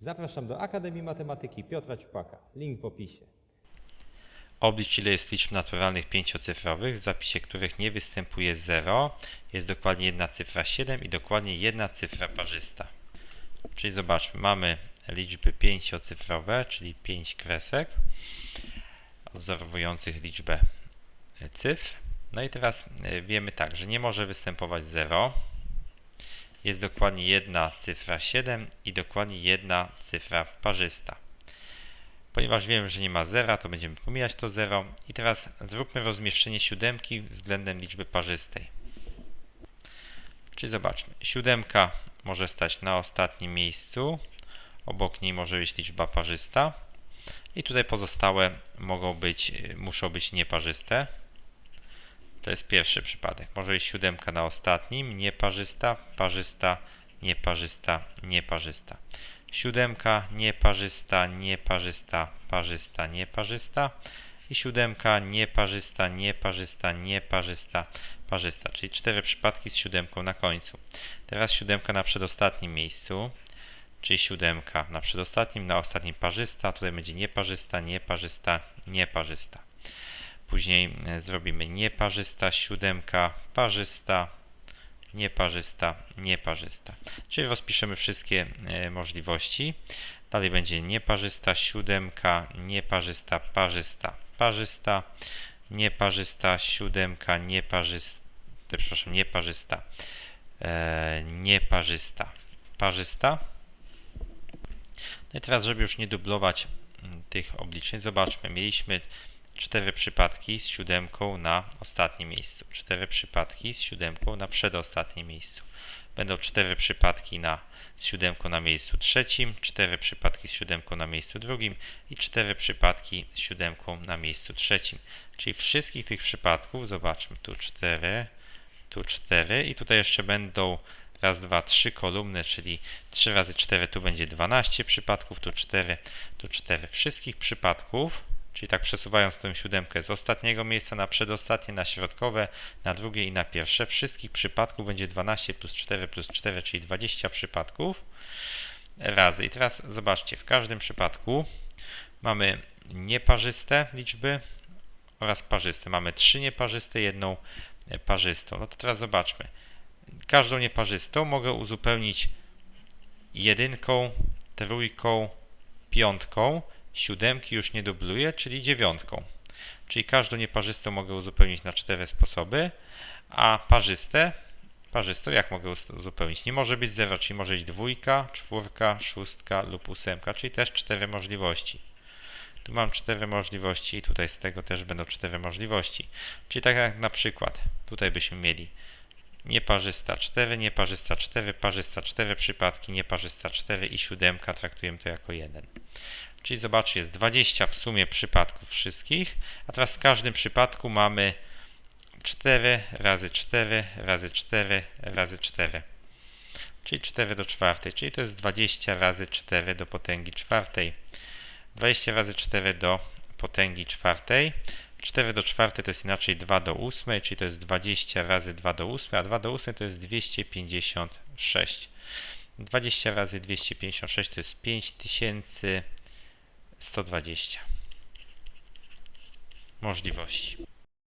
Zapraszam do Akademii Matematyki Piotra Ciupaka. Link w opisie. Oblicz ile jest liczb naturalnych pięciocyfrowych, w zapisie których nie występuje 0. Jest dokładnie jedna cyfra 7 i dokładnie jedna cyfra parzysta. Czyli zobaczmy, mamy liczby pięciocyfrowe, czyli 5 kresek odzorowujących liczbę cyfr. No i teraz e, wiemy tak, że nie może występować 0. Jest dokładnie jedna cyfra 7 i dokładnie jedna cyfra parzysta. Ponieważ wiemy, że nie ma zera, to będziemy pomijać to 0. I teraz zróbmy rozmieszczenie siódemki względem liczby parzystej. Czyli zobaczmy, siódemka może stać na ostatnim miejscu, obok niej może być liczba parzysta i tutaj pozostałe mogą być, muszą być nieparzyste. To jest pierwszy przypadek. Może być siódemka na ostatnim, nieparzysta, parzysta, nieparzysta, nieparzysta. Siódemka, nieparzysta, nieparzysta, parzysta, nieparzysta. I siódemka, nieparzysta, nieparzysta, nieparzysta, parzysta. Czyli cztery przypadki z siódemką na końcu. Teraz siódemka na przedostatnim miejscu. Czyli siódemka na przedostatnim, na ostatnim parzysta. Tutaj będzie nieparzysta, nieparzysta, nieparzysta. Później e, zrobimy nieparzysta, siódemka, parzysta, nieparzysta, nieparzysta. Czyli rozpiszemy wszystkie e, możliwości. Dalej będzie nieparzysta, siódemka, nieparzysta, parzysta, parzysta, nieparzysta, siódemka, nieparzysta, przepraszam, nieparzysta, e, nieparzysta, parzysta. No i teraz, żeby już nie dublować mm, tych obliczeń, zobaczmy. Mieliśmy cztery przypadki z siódemką na ostatnim miejscu, cztery przypadki z siódemką na przedostatnim miejscu. Będą cztery przypadki na, z siódemką na miejscu trzecim, cztery przypadki z siódemką na miejscu drugim i cztery przypadki z siódemką na miejscu trzecim. Czyli wszystkich tych przypadków, zobaczmy, tu cztery, tu cztery i tutaj jeszcze będą raz, dwa, trzy kolumny, czyli 3 razy 4 tu będzie 12 przypadków, tu 4, tu 4. Wszystkich przypadków Czyli tak przesuwając tę siódemkę z ostatniego miejsca na przedostatnie, na środkowe, na drugie i na pierwsze. Wszystkich przypadków będzie 12 plus 4 plus 4, czyli 20 przypadków razy. I teraz zobaczcie, w każdym przypadku mamy nieparzyste liczby oraz parzyste. Mamy trzy nieparzyste, jedną parzystą. No to teraz zobaczmy. Każdą nieparzystą mogę uzupełnić jedynką, trójką, piątką siódemki już nie dubluję, czyli dziewiątką. Czyli każdą nieparzystą mogę uzupełnić na cztery sposoby, a parzyste, parzystą jak mogę uzupełnić? Nie może być 0, czyli może być dwójka, czwórka, szóstka lub ósemka, czyli też cztery możliwości. Tu mam cztery możliwości i tutaj z tego też będą cztery możliwości. Czyli tak jak na przykład, tutaj byśmy mieli nieparzysta 4, nieparzysta 4, parzysta 4 przypadki, nieparzysta 4 i siódemka traktujemy to jako jeden. Czyli zobaczcie, jest 20 w sumie przypadków wszystkich, a teraz w każdym przypadku mamy 4 razy 4 razy 4 razy 4. Czyli 4 do czwartej, czyli to jest 20 razy 4 do potęgi czwartej. 20 razy 4 do potęgi czwartej. 4 do czwartej to jest inaczej 2 do 8, czyli to jest 20 razy 2 do 8, a 2 do 8 to jest 256. 20 razy 256 to jest 5120 możliwości.